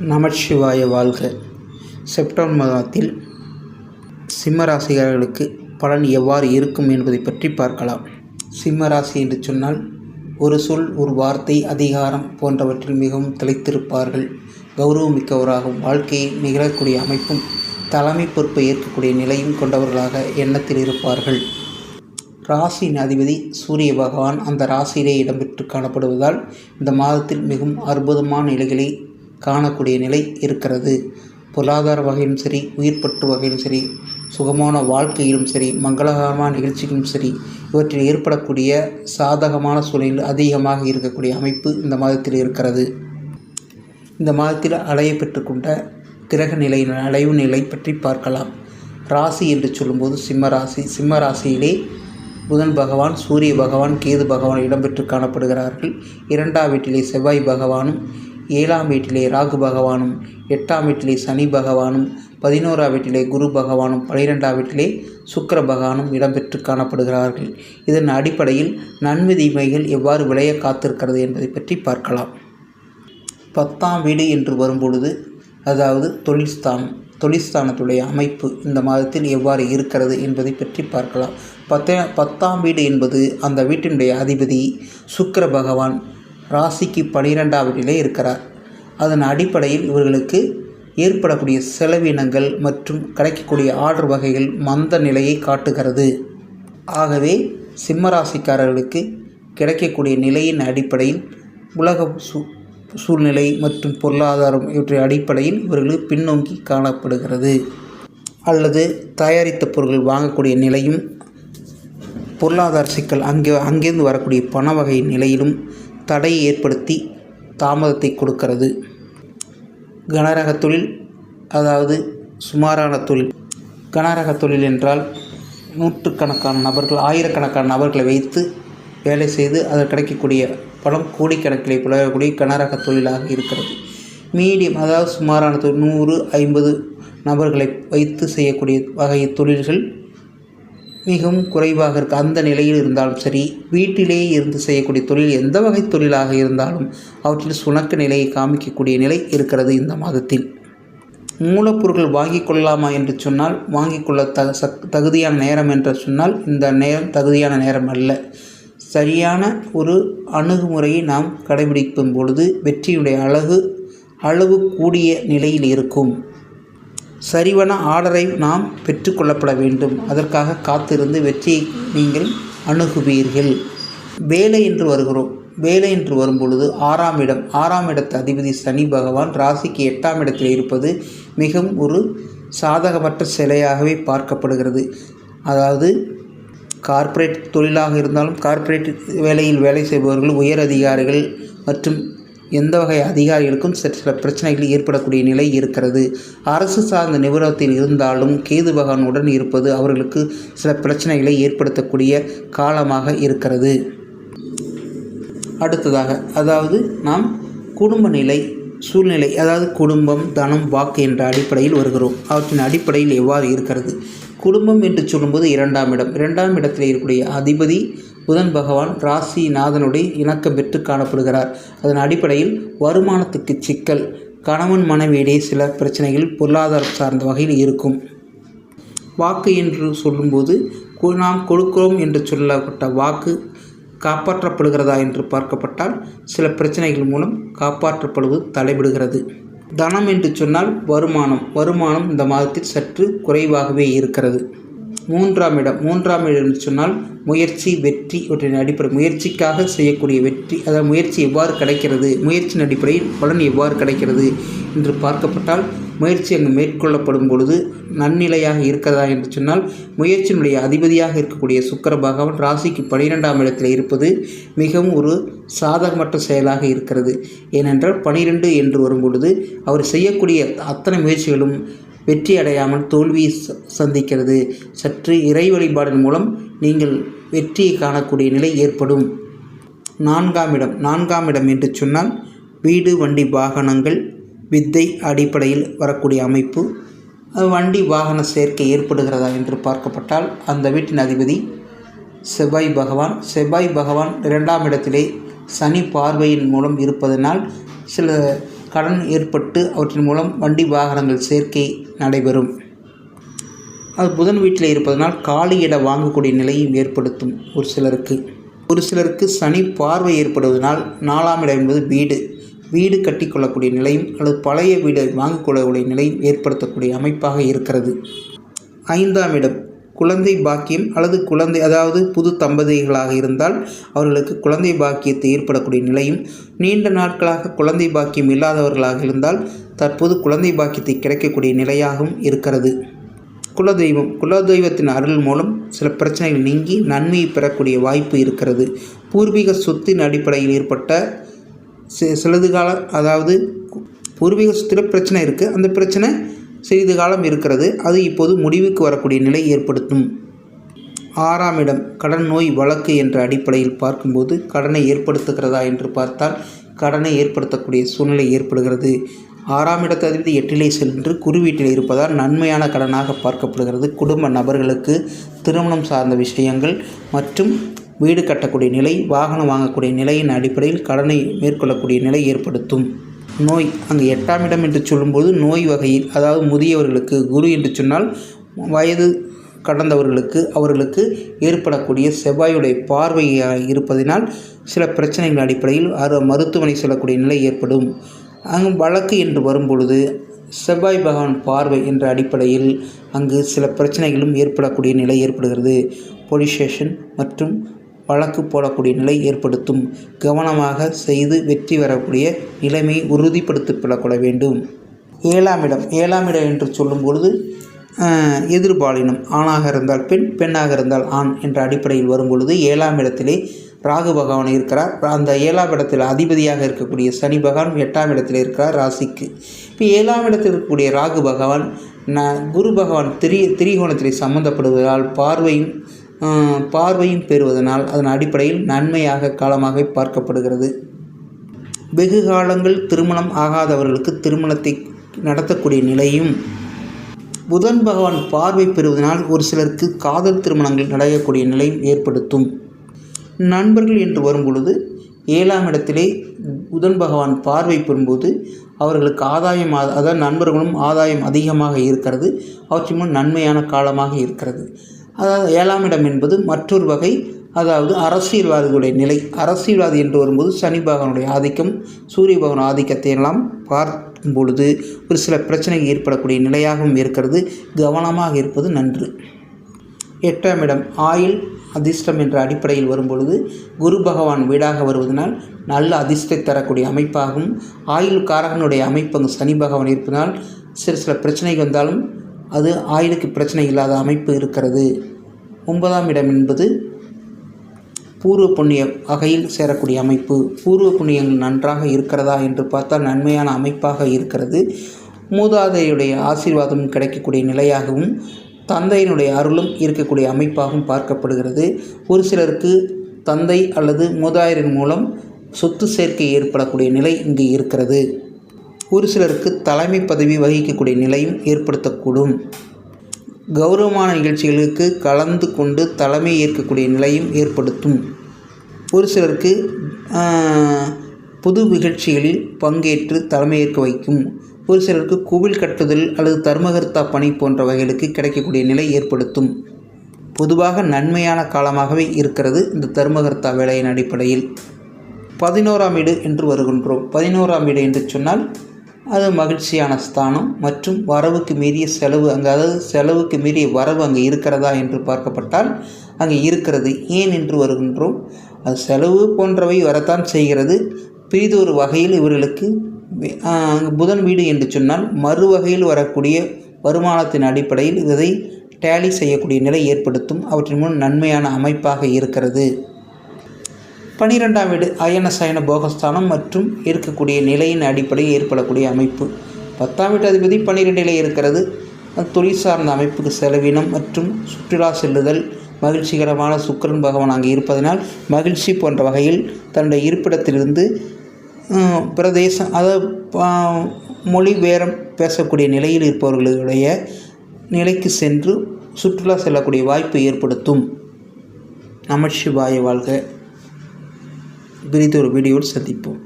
நமச்சிவாய வாழ்க. செப்டம்பர் மாதத்தில் சிம்ம ராசிக்காரர்களுக்கு பலன் எவ்வாறு இருக்கும் என்பதை பற்றி பார்க்கலாம். சிம்ம ராசி என்று சொன்னால் ஒரு சொல் ஒரு வார்த்தை அதிகாரம் போன்றவற்றில் மிகவும் திளைத்திருப்பார்கள். கௌரவமிக்கவராகவும் வாழ்க்கையை நிகழக்கூடிய அமைப்பும் தலைமை பொறுப்பை ஏற்கக்கூடிய நிலையும் கொண்டவர்களாக எண்ணத்தில் இருப்பார்கள். ராசியின் அதிபதி சூரிய பகவான் அந்த ராசியிலே இடம்பெற்று காணப்படுவதால் இந்த மாதத்தில் மிகவும் அற்புதமான நிலைகளை காணக்கூடிய நிலை இருக்கிறது. பொருளாதார வகையிலும் சரி உயிர்பற்று வகையிலும் சரி சுகமான வாழ்க்கையிலும் சரி மங்களகரமான நிகழ்ச்சிகளும் சரி இவற்றில் ஏற்படக்கூடிய சாதகமான சூழலில் அதிகமாக இருக்கக்கூடிய அமைப்பு இந்த மாதத்தில் இருக்கிறது. இந்த மாதத்தில் அலைய பெற்றுக்கொண்ட கிரக நிலையின் அலைவு நிலை பற்றி பார்க்கலாம். ராசி என்று சொல்லும்போது சிம்ம ராசி. சிம்ம ராசியிலே புதன் பகவான் சூரிய பகவான் கேது பகவான் இடம்பெற்று காணப்படுகிறார்கள். இரண்டாம் வீட்டிலே செவ்வாய் பகவானும் ஏழாம் வீட்டிலே ராகு பகவானும் எட்டாம் வீட்டிலே சனி பகவானும் பதினோராம் வீட்டிலே குரு பகவானும் பனிரெண்டாம் வீட்டிலே சுக்கர பகவானும் இடம்பெற்று காணப்படுகிறார்கள். இதன் அடிப்படையில் நன்மை தீமைகள் எவ்வாறு விளைய காத்திருக்கிறது என்பதை பற்றி பார்க்கலாம். பத்தாம் வீடு என்று வரும்பொழுது அதாவது தொழில்ஸ்தானம் தொழிற்ஸ்தானத்துடைய அமைப்பு இந்த மாதத்தில் எவ்வாறு இருக்கிறது என்பதை பற்றி பார்க்கலாம். பத்த பத்தாம் வீடு என்பது அந்த வீட்டினுடைய அதிபதி சுக்கர பகவான் ராசிக்கு பனிரெண்டாம் வீட்டிலே இருக்கிறார். அதன் அடிப்படையில் இவர்களுக்கு ஏற்படக்கூடிய செலவினங்கள் மற்றும் கிடைக்கக்கூடிய ஆர்டர் வகைகள் மந்த நிலையை காட்டுகிறது. ஆகவே சிம்ம ராசிக்காரர்களுக்கு கிடைக்கக்கூடிய நிலையின் அடிப்படையில் உலக சூ சூழ்நிலை மற்றும் பொருளாதாரம் இவற்றின் அடிப்படையில் இவர்களுக்கு பின்னோக்கி காணப்படுகிறது. அல்லது தயாரித்த பொருட்கள் வாங்கக்கூடிய நிலையும் பொருளாதார சிக்கல் அங்கே அங்கேருந்து வரக்கூடிய பண வகை நிலையிலும் தடையை ஏற்படுத்தி தாமதத்தை கொடுக்கிறது. கனரக தொழில் அதாவது சுமாரான தொழில். கனரக தொழில் என்றால் நூற்றுக்கணக்கான நபர்கள் ஆயிரக்கணக்கான நபர்களை வைத்து வேலை செய்து அதில் கிடைக்கக்கூடிய பணம் கோடிக்கணக்கில் புலகக்கூடிய கனரக தொழிலாக இருக்கிறது. மீடியம் அதாவது சுமாரான தொழில் நூறு ஐம்பது நபர்களை வைத்து செய்யக்கூடிய வகை தொழில்கள் மிகவும் குறைவாக இருக்க அந்த நிலையில் இருந்தாலும் சரி வீட்டிலேயே இருந்து செய்யக்கூடிய தொழில் எந்த வகை தொழிலாக இருந்தாலும் அவற்றில் சுணக்க நிலையை காமிக்கக்கூடிய நிலை இருக்கிறது இந்த மாதத்தில். மூலப்பொருட்கள் வாங்கி கொள்ளலாமா என்று சொன்னால் வாங்கி கொள்ள த சக் தகுதியான நேரம் என்று சொன்னால் இந்த நேரம் தகுதியான நேரம் அல்ல. சரியான ஒரு அணுகுமுறையை நாம் கடைபிடிக்கும் பொழுது வெற்றியுடைய அழகு அளவு கூடிய நிலையில் இருக்கும். சரிவன ஆர்டரை நாம் பெற்றுக்கொள்ளப்பட வேண்டும். அதற்காக காத்திருந்து வெற்றியை நீங்கள் அணுகுவீர்கள். வேலை என்று வருகிறோம். வேலை என்று வரும்பொழுது ஆறாம் இடம். ஆறாம் இடத்து அதிபதி சனி பகவான் ராசிக்கு எட்டாம் இடத்தில் இருப்பது மிகவும் ஒரு சாதகமற்ற சிலையாகவே பார்க்கப்படுகிறது. அதாவது கார்ப்பரேட் தொழிலாக இருந்தாலும் கார்ப்பரேட் வேலையில் வேலை செய்பவர்கள் உயர் அதிகாரிகள் மற்றும் எந்த வகை அதிகாரிகளுக்கும் சில பிரச்சனைகள் ஏற்படக்கூடிய நிலை இருக்கிறது. அரசு சார்ந்த நிபுணத்தில் இருந்தாலும் கேது பகவானுடன் இருப்பது அவர்களுக்கு சில பிரச்சனைகளை ஏற்படுத்தக்கூடிய காலமாக இருக்கிறது. அடுத்ததாக அதாவது நாம் குடும்ப நிலை சூழ்நிலை அதாவது குடும்பம் தனம் வாக்கு என்ற அடிப்படையில் வருகிறோம். அவற்றின் அடிப்படையில் எவ்வாறு இருக்கிறது? குடும்பம் என்று சொல்லும்போது இரண்டாம் இடம். இரண்டாம் இடத்தில் இருக்கக்கூடிய அதிபதி புதன் பகவான் ராசி நாதனுடைய இணக்கம் பெற்று காணப்படுகிறார். அதன் அடிப்படையில் வருமானத்துக்கு சிக்கல் கணவன் மனைவியிடையே சில பிரச்சனைகள் பொருளாதாரம் சார்ந்த வகையில் இருக்கும். வாக்கு என்று சொல்லும்போது நாம் கொடுக்கிறோம் என்று சொல்லப்பட்ட வாக்கு காப்பாற்றப்படுகிறதா என்று பார்க்கப்பட்டால் சில பிரச்சனைகள் மூலம் காப்பாற்றப்படுவது தடைபடுகிறது தனம் என்று சொன்னால் வருமானம். வருமானம் இந்த மாதத்தில் சற்று குறைவாகவே இருக்கிறது. மூன்றாம் இடம். மூன்றாம் இடம் என்று சொன்னால் முயற்சி வெற்றி இவற்றின் அடிப்படை. முயற்சிக்காக செய்யக்கூடிய வெற்றி அதாவது முயற்சி எவ்வாறு கிடைக்கிறது முயற்சியின் அடிப்படையில் பலன் எவ்வாறு கிடைக்கிறது என்று பார்க்கப்பட்டால் முயற்சி அங்கு மேற்கொள்ளப்படும் பொழுது நன்னிலையாக இருக்கிறதா என்று சொன்னால் முயற்சியினுடைய அதிபதியாக இருக்கக்கூடிய சுக்கர பகவான் ராசிக்கு பனிரெண்டாம் இடத்தில் இருப்பது மிகவும் ஒரு சாதகமற்ற செயலாக இருக்கிறது. ஏனென்றால் பனிரெண்டு என்று வரும் பொழுது அவர் செய்யக்கூடிய அத்தனை முயற்சிகளும் வெற்றி அடையாமல் தோல்வியை சந்திக்கிறது. சற்று இறை வழிபாடின் மூலம் நீங்கள் வெற்றியை காணக்கூடிய நிலை ஏற்படும். நான்காம் இடம் நான்காம் இடம் என்று சொன்னால் வீடு வண்டி வாகனங்கள் வித்தை அடிப்படையில் வரக்கூடிய அமைப்பு. வண்டி வாகன சேர்க்கை ஏற்படுகிறதா என்று பார்க்கப்பட்டால் அந்த வீட்டின் அதிபதி செவ்வாய் பகவான். செவ்வாய் பகவான் இரண்டாம் இடத்திலே சனி பார்வையின் மூலம் இருப்பதனால் சில கடன் ஏற்பட்டு அவற்றின் மூலம் வண்டி வாகனங்கள் சேர்க்கை நடைபெறும். அது புதன் வீட்டில் இருப்பதனால் காலி இடம் வாங்கக்கூடிய நிலையும் ஏற்படுத்தும் ஒரு சிலருக்கு. ஒரு சிலருக்கு சனி பார்வை ஏற்படுவதனால் நாலாம் இடம் என்பது வீடு. வீடு கட்டிக்கொள்ளக்கூடிய நிலையும் அல்லது பழைய வீடு வாங்கிக்கொள்ளக்கூடிய நிலையும் ஏற்படுத்தக்கூடிய அமைப்பாக இருக்கிறது. ஐந்தாம் இடம். குழந்தை பாக்கியம் அல்லது குழந்தை அதாவது புது தம்பதிகளாக இருந்தால் அவர்களுக்கு குழந்தை பாக்கியத்தை ஏற்படக்கூடிய நிலையும் நீண்ட நாட்களாக குழந்தை பாக்கியம் இல்லாதவர்களாக இருந்தால் தற்போது குழந்தை பாக்கியத்தை கிடைக்கக்கூடிய நிலையாகவும் இருக்கிறது. குலதெய்வம் குலதெய்வத்தின் அருள் மூலம் சில பிரச்சனைகள் நீங்கி நன்மையை பெறக்கூடிய வாய்ப்பு இருக்கிறது. பூர்வீக சொத்தின் அடிப்படையில் ஏற்பட்ட சிலது கால காலம் அதாவது பூர்வீக சொத்தில் பிரச்சனை இருக்குது அந்த பிரச்சனை சிறிது காலம் இருக்கிறது அது இப்போது முடிவுக்கு வரக்கூடிய நிலை ஏற்படுத்தும். ஆறாம் இடம் கடன் நோய் வழக்கு என்ற அடிப்படையில் பார்க்கும்போது கடனை ஏற்படுத்துகிறதா என்று பார்த்தால் கடனை ஏற்படுத்தக்கூடிய சூழ்நிலை ஏற்படுகிறது. ஆறாம் இடத்திலிருந்து அதிபதி எட்டிலே சென்று குருவீட்டில் இருப்பதால் நன்மையான கடனாக பார்க்கப்படுகிறது. குடும்ப நபர்களுக்கு திருமணம் சார்ந்த விஷயங்கள் மற்றும் வீடு கட்டக்கூடிய நிலை வாகனம் வாங்கக்கூடிய நிலையின் அடிப்படையில் கடனை மேற்கொள்ளக்கூடிய நிலை ஏற்படுத்தும். நோய் அங்கு எட்டாம் இடம் என்று சொல்லும்போது நோய் வகையில் அதாவது முதியவர்களுக்கு குரு என்று சொன்னால் வயது கடந்தவர்களுக்கு அவர்களுக்கு ஏற்படக்கூடிய செவ்வாயுடைய பார்வையாக இருப்பதினால் சில பிரச்சனைகள் அடிப்படையில் அரு மருத்துவமனை செல்லக்கூடிய நிலை ஏற்படும். அங்கு வழக்கு என்று வரும்பொழுது செவ்வாய் பகவான் பார்வை என்ற அடிப்படையில் அங்கு சில பிரச்சனைகளும் ஏற்படக்கூடிய நிலை ஏற்படுகிறது. போலீஸ் ஸ்டேஷன் மற்றும் வழக்கு போடக்கூடிய நிலை ஏற்படுத்தும். கவனமாக செய்து வெற்றி பெறக்கூடிய நிலைமையை உறுதிப்படுத்திக் வேண்டும். ஏழாம் இடம். ஏழாம் இடம் என்று சொல்லும் பொழுது எதிர்பாலினம். ஆணாக இருந்தால் பெண் பெண்ணாக இருந்தால் ஆண் என்ற அடிப்படையில் வரும் பொழுது ஏழாம் இடத்திலே ராகு பகவான் இருக்கிறார். அந்த ஏழாம் இடத்தில் அதிபதியாக இருக்கக்கூடிய சனி பகவான் எட்டாம் இடத்தில் இருக்கிறார் ராசிக்கு. இப்போ ஏழாம் இடத்தில் இருக்கக்கூடிய ராகு பகவான் ந குரு பகவான் திரி திரிகோணத்திலே சம்மந்தப்படுவதால் பார்வையும் பார்வையும் பெறுவதனால் அதன் அடிப்படையில் நன்மையாக காலமாக பார்க்கப்படுகிறது. வெகு காலங்கள் திருமணம் ஆகாதவர்களுக்கு திருமணத்தை நடத்தக்கூடிய நிலையும் புதன் பகவான் பார்வை பெறுவதனால் ஒரு சிலருக்கு காதல் திருமணங்கள் நடக்கக்கூடிய நிலையும் ஏற்படுத்தும். நண்பர்கள் என்று வரும்பொழுது ஏழாம் இடத்திலே புதன் பகவான் பார்வை பெறும்போது அவர்களுக்கு ஆதாயம் அதாவது நண்பர்களும் ஆதாயம் அதிகமாக இருக்கிறது. அவற்றின் நன்மையான காலமாக இருக்கிறது. அதாவது ஏழாம் இடம் என்பது மற்றொரு வகை அதாவது அரசியல்வாதிகளுடைய நிலை. அரசியல்வாதி என்று வரும்போது சனி பகவானுடைய ஆதிக்கம் சூரிய பகவான் ஆதிக்கத்தை எல்லாம் பார்க்கும் பொழுது ஒரு சில பிரச்சனைகள் ஏற்படக்கூடிய நிலையாகவும் இருக்கிறது. கவனமாக இருப்பது நன்று. எட்டாம் இடம் ஆயில் அதிர்ஷ்டம் என்ற அடிப்படையில் வரும்பொழுது குரு பகவான் வீடாக வருவதனால் நல்ல அதிர்ஷ்டத்தை தரக்கூடிய அமைப்பாகும். ஆயுள் காரகனுடைய அமைப்பு அங்கு சனி பகவான் இருப்பதனால் சில சில பிரச்சனைகள் வந்தாலும் அது ஆயுளுக்கு பிரச்சனை இல்லாத அமைப்பு இருக்கிறது. ஒன்பதாம் இடம் என்பது பூர்வ புண்ணிய வகையில் சேரக்கூடிய அமைப்பு. பூர்வ புண்ணியங்கள் நன்றாக இருக்கிறதா என்று பார்த்தால் நன்மையான அமைப்பாக இருக்கிறது. மூதாதையுடைய ஆசீர்வாதமும் கிடைக்கக்கூடிய நிலையாகவும் தந்தையினுடைய அருளும் இருக்கக்கூடிய அமைப்பாகவும் பார்க்கப்படுகிறது. ஒரு சிலருக்கு தந்தை அல்லது மூதாயரின் மூலம் சொத்து சேர்க்கை ஏற்படக்கூடிய நிலை இங்கு இருக்கிறது. ஒரு சிலருக்கு தலைமை பதவி வகிக்கக்கூடிய நிலையும் ஏற்படுத்தக்கூடும். கௌரவமான நிகழ்ச்சிகளுக்கு கலந்து கொண்டு தலைமை ஏற்கக்கூடிய நிலையும் ஏற்படுத்தும். ஒரு சிலருக்கு புது நிகழ்ச்சிகளில் பங்கேற்று தலைமையேற்க வைக்கும். ஒரு சிலருக்கு கோவில் கட்டுதல் அல்லது தர்மகர்த்தா பணி போன்ற வகைகளுக்கு கிடைக்கக்கூடிய நிலை ஏற்படுத்தும். பொதுவாக நன்மையான காலமாகவே இருக்கிறது இந்த தர்மகர்த்தா வேலையின் அடிப்படையில். பதினோராம் வீடு என்று வருகின்றோம். பதினோராம் வீடு என்று சொன்னால் அது மகிழ்ச்சியான ஸ்தானம் மற்றும் வரவுக்கு மீறிய செலவு அங்கே அதாவது செலவுக்கு மீறிய வரவு அங்கே இருக்கிறதா என்று பார்க்கப்பட்டால் அங்கே இருக்கிறது ஏன் என்று வருகின்றோம். அது செலவு போன்றவை வரத்தான் செய்கிறது. பிரிதொரு வகையில் இவர்களுக்கு புதன் வீடு என்று சொன்னால் மறு வகையில் வரக்கூடிய வருமானத்தின் அடிப்படையில் இதை டேலி செய்யக்கூடிய நிலை ஏற்படுத்தும். அவற்றின் மூலம் நன்மையான அமைப்பாக இருக்கிறது. பனிரெண்டாம் வீடு அயன சயன போகஸ்தானம் மற்றும் இருக்கக்கூடிய நிலையின் அடிப்படையில் ஏற்படக்கூடிய அமைப்பு. பத்தாம் வீட்டு அதிபதி பன்னிரெண்டிலே இருக்கிறது. தொழில் சார்ந்த அமைப்புக்கு செலவினம் மற்றும் சுற்றுலா செல்லுதல் மகிழ்ச்சிகரமான சுக்கரன் பகவான் அங்கே இருப்பதனால் மகிழ்ச்சி போன்ற வகையில் தன்னுடைய இருப்பிடத்திலிருந்து பிரதேசம் அதாவது பா- மொழி பேரம் பேசக்கூடிய நிலையில் இருப்பவர்களுடைய நிலைக்கு சென்று சுற்றுலா செல்லக்கூடிய வாய்ப்பு ஏற்படுத்தும். நமச்சிவாய வாழ்க. விரித்த ஒரு வீடியோவில் சந்திப்போம்.